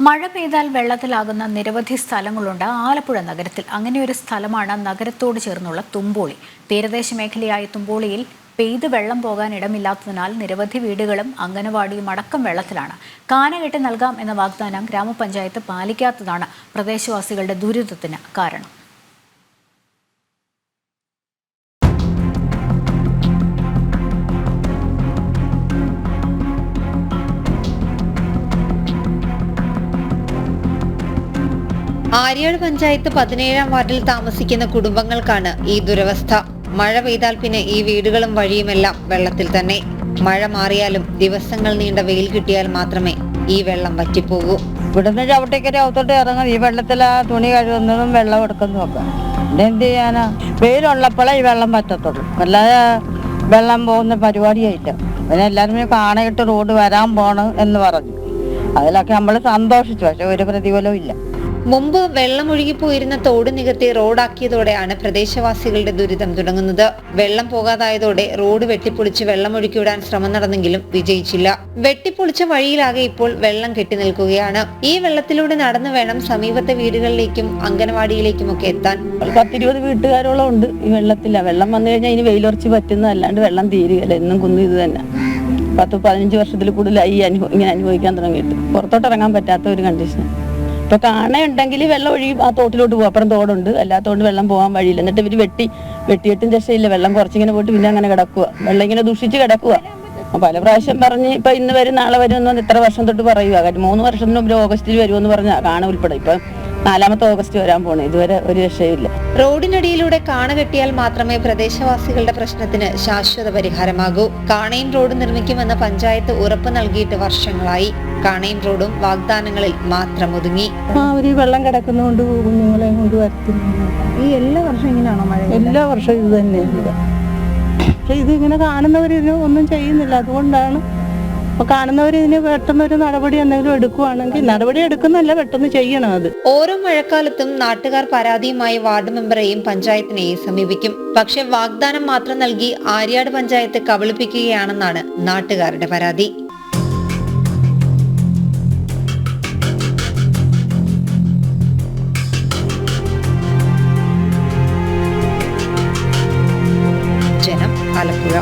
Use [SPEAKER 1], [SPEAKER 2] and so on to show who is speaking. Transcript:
[SPEAKER 1] മഴ പെയ്താൽ വെള്ളത്തിലാകുന്ന നിരവധി സ്ഥലങ്ങളുണ്ട്. ആലപ്പുഴ നഗരത്തിൽ അങ്ങനെ ഒരു സ്ഥലമാണ് നഗരത്തോട് ചേർന്നുള്ള തുമ്പോളി. തീരദേശ മേഖലയായ തുമ്പോളിയിൽ പെയ്ത് വെള്ളം പോകാൻ ഇടമില്ലാത്തതിനാൽ നിരവധി വീടുകളും അംഗനവാടിയും അടക്കം വെള്ളത്തിലാണ്. കാന കെട്ടി നൽകാം എന്ന വാഗ്ദാനം ഗ്രാമപഞ്ചായത്ത് പാലിക്കാത്തതാണ് പ്രദേശവാസികളുടെ ദുരിതത്തിന് കാരണം.
[SPEAKER 2] ആര്യാട് പഞ്ചായത്ത് പതിനേഴാം വാർഡിൽ താമസിക്കുന്ന കുടുംബങ്ങൾക്കാണ് ഈ ദുരവസ്ഥ. മഴ പെയ്താൽ പിന്നെ ഈ വീടുകളും വഴിയുമെല്ലാം വെള്ളത്തിൽ തന്നെ. മഴ മാറിയാലും ദിവസങ്ങൾ നീണ്ട വെയിൽ കിട്ടിയാൽ മാത്രമേ ഈ വെള്ളം വറ്റിപ്പോകൂ.
[SPEAKER 3] ഇവിടുന്ന് ചവിട്ടിക്കരി അവത്തോട്ട് ഇറങ്ങും. ഈ വെള്ളത്തിൽ ആ തുണി കഴുകുന്നതും വെള്ളം എടുക്കുന്നതും ഒക്കെ. പിന്നെ എന്ത് ചെയ്യാനാ? വെയിലുള്ളപ്പോഴേ ഈ വെള്ളം പറ്റത്തുള്ളൂ അല്ലാതെ വെള്ളം പോകുന്ന പരിപാടിയായില്ല പിന്നെ എല്ലാവരും കാണയിട്ട് റോഡ് വരാൻ പോണ് എന്ന് പറഞ്ഞു. അതിലൊക്കെ നമ്മൾ സന്തോഷിച്ചു. പക്ഷെ ഒരു പ്രതിഫലവും ഇല്ല.
[SPEAKER 2] മുമ്പ് വെള്ളമൊഴുകിപ്പോയിരുന്ന തോട് നികത്തി റോഡാക്കിയതോടെയാണ് പ്രദേശവാസികളുടെ ദുരിതം തുടങ്ങുന്നത്. വെള്ളം പോകാതായതോടെ റോഡ് വെട്ടിപ്പൊളിച്ച് വെള്ളം ഒഴുക്കിവിടാൻ ശ്രമം നടന്നെങ്കിലും വിജയിച്ചില്ല. വെട്ടിപ്പൊളിച്ച വഴിയിലാകെ ഇപ്പോൾ വെള്ളം കെട്ടി നിൽക്കുകയാണ്. ഈ വെള്ളത്തിലൂടെ നടന്നു വേണം സമീപത്തെ വീടുകളിലേക്കും അംഗനവാടിയിലേക്കും ഒക്കെ എത്താൻ
[SPEAKER 3] പത്തിരുപത് വീട്ടുകാരോളം ഉണ്ട് ഈ വെള്ളത്തില്ല വെള്ളം വന്നു കഴിഞ്ഞാൽ ഇനി വെയിലുറച്ച് പറ്റുന്ന അല്ലാണ്ട് വെള്ളം തീരുകയല്ല. എന്നും കുന്നു ഇത് തന്നെ. പത്ത് പതിനഞ്ച് വർഷത്തിൽ കൂടുതലായി അനുഭവം ഇങ്ങനെ അനുഭവിക്കാൻ തുടങ്ങിയിട്ട്. പുറത്തോട്ട് ഇറങ്ങാൻ പറ്റാത്ത ഒരു കണ്ടീഷൻ ഇപ്പൊ കാണയുണ്ടെങ്കിൽ വെള്ളം ഒഴുകി ആ തോട്ടിലോട്ട് പോകും അപ്പുറം തോടുണ്ട്. അല്ലാത്തോണ്ട് വെള്ളം പോകാൻ വഴിയില്ല. എന്നിട്ട് ഇവർ വെട്ടി വെട്ടിയിട്ടും രക്ഷയില്ല വെള്ളം കുറച്ചിങ്ങനെ പോയിട്ട് പിന്നെ അങ്ങനെ കിടക്കുക വെള്ളം ഇങ്ങനെ ദുഷിച്ച് കിടക്കുക പല പ്രാവശ്യം പറഞ്ഞ് ഇപ്പൊ ഇന്ന് വരും നാളെ വരും എന്ന് ഇത്ര വർഷം തൊട്ട് പറയുക കാര്യം മൂന്ന് വർഷത്തിന് മുമ്പ് ഓഗസ്റ്റിൽ വരുമെന്ന് പറഞ്ഞാൽ കാണ ഉൾപ്പെടെ. ഇപ്പൊ നാലാമത്തെ ഓഗസ്റ്റ് വരാൻ പോണേ. ഇതുവരെ ഒരു രക്ഷയില്ല
[SPEAKER 2] റോഡിനടിയിലൂടെ കാണ കെട്ടിയാൽ മാത്രമേ പ്രദേശവാസികളുടെ പ്രശ്നത്തിന് ശാശ്വത പരിഹാരമാകൂ. കാണയും റോഡ് നിർമ്മിക്കുമെന്ന് പഞ്ചായത്ത് ഉറപ്പ് നൽകിയിട്ട് വർഷങ്ങളായി. കാണയും റോഡും വാഗ്ദാനങ്ങളിൽ മാത്രം ഒതുങ്ങി.
[SPEAKER 3] ആ ഒരു വെള്ളം കിടക്കുന്നതുകൊണ്ട് കുഞ്ഞുങ്ങളെ കൊണ്ട്
[SPEAKER 4] ഈ എല്ലാ വർഷവും ഇങ്ങനെയാണോ മഴ
[SPEAKER 3] എല്ലാ വർഷവും ഇത് തന്നെയാണ് പക്ഷെ ഇതിങ്ങനെ കാണുന്നവരിതിന് ഒന്നും ചെയ്യുന്നില്ല. അതുകൊണ്ടാണ് അപ്പോൾ കാണുന്നവർ ഇതിന് പെട്ടെന്ന് ഒരു നടപടി എന്തെങ്കിലും എടുക്കുവാണെങ്കിൽ നടപടി എടുക്കുന്നല്ല പെട്ടെന്ന് ചെയ്യണം അത്.
[SPEAKER 2] ഓരോ മഴക്കാലത്തും നാട്ടുകാർ പരാതിയുമായി വാർഡ് മെമ്പറേയും പഞ്ചായത്തിനെ സമീപിക്കും. പക്ഷെ വാഗ്ദാനം മാത്രം നൽകി ആര്യാട് പഞ്ചായത്ത് കബളിപ്പിക്കുകയാണെന്നാണ് നാട്ടുകാരുടെ പരാതി. ജനം ആലപ്പുഴ.